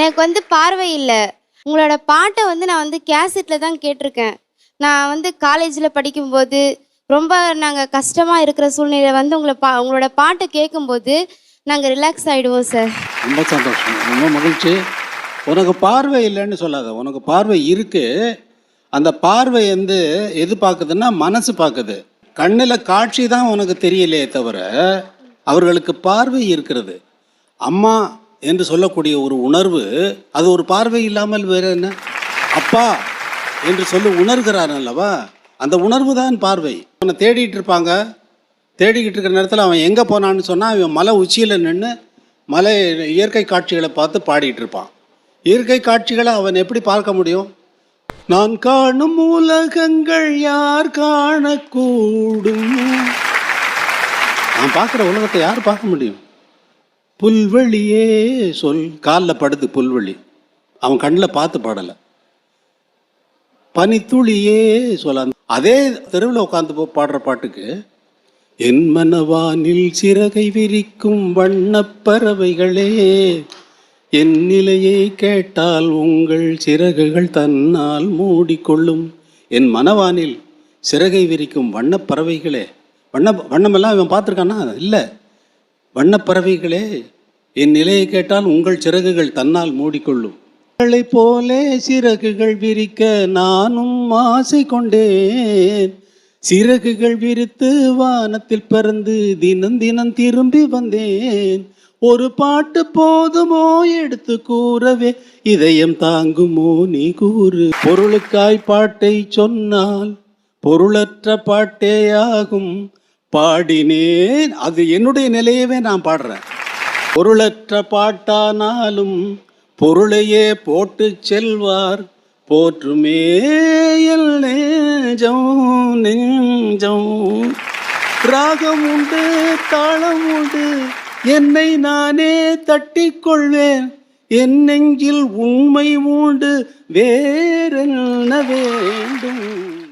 எனக்கு வந்து பார்வை இல்லை. உங்களோட பாட்டை வந்து நான் வந்து கேசட்டில் தான் கேட்டிருக்கேன். நான் வந்து காலேஜில் படிக்கும்போது ரொம்ப நாங்கள் கஷ்டமாக இருக்கிற சூழ்நிலை வந்து உங்களை பா உங்களோட பாட்டை கேட்கும்போது நாங்கள் ரிலாக்ஸ் ஆகிடுவோம் சார் ரொம்ப சந்தோஷம். ரொம்ப மகிழ்ச்சி. உனக்கு பார்வை இல்லைன்னு சொல்லாத. உனக்கு பார்வை இருக்குது அந்த பார்வை வந்து எது பார்க்குதுன்னா மனசு பார்க்குது. கண்ணில் காட்சி தான் உனக்கு தெரியலையே தவிர அவர்களுக்கு பார்வை இருக்கிறது. அம்மா என்று சொல்லக்கூடிய ஒரு உணர்வு அது ஒரு பார்வை இல்லாமல் வேற என்ன? அப்பா என்று சொல்லி உணர்கிறான் அல்லவா அந்த உணர்வு தான் பார்வை. அவனை தேடிட்டு இருப்பாங்க. தேடிக்கிட்டு இருக்கிற நேரத்தில் அவன் எங்கே போனான்னு சொன்னால் அவன் மலை உச்சியில் நின்று மலை இயற்கை காட்சிகளை பார்த்து பாடிட்டு இருப்பான். இயற்கை காட்சிகளை அவன் எப்படி பார்க்க முடியும்? நான் காணும் உலகங்கள் யார் காணக்கூடும்? நான் பார்க்குற உலகத்தை யார் பார்க்க முடியும்? புல்வெளியே சொல். காலில் படுது புல்வெளி. அவன் கண்ணில் பார்த்து பாடலை. பனித்துளியே சொல்ல அதே தெருவில் உட்காந்து பாடுற பாட்டுக்கு என் மனவானில் சிறகை விரிக்கும் வண்ணப் பறவைகளே என் நிலையை கேட்டால் உங்கள் சிறகுகள் தன்னால் மூடிக்கொள்ளும். என் மனவானில் சிறகை விரிக்கும் வண்ணப்பறவைகளே வண்ண வண்ணமெல்லாம் இவன் பார்த்துருக்கானா? இல்லை. வண்ணப்பறவைகளே என் நிலையை கேட்டால் உங்கள் சிறகுகள் தன்னால் மூடிக்கொள்ளும். உங்களைப் போலே சிறகுகள் விரிக்க நானும் ஆசை கொண்டேன். சிறகுகள் விரித்து வானத்தில் பறந்து தினம் தினம் திரும்பி வந்தேன். ஒரு பாட்டு போதுமோ எடுத்து கூறவே இதயம் தாங்குமோ நீ கூறு. பொருளுக்காய் பாட்டை சொன்னால் பொருளற்ற பாட்டே ஆகும் பாடினேன். அது என்னுடைய நிலையவே நான் பாடுறேன். பொருளற்ற பாட்டானாலும் பொருளையே போட்டு செல்வார். போற்றுமே எல் நெஞ்சம் நெஞ்சம். ராகம் உண்டு தாளம் உண்டு என்னை நானே தட்டிக்கொள்வேன். என் நெஞ்சில் உண்மை உண்டு வேறென்ன வேண்டும்?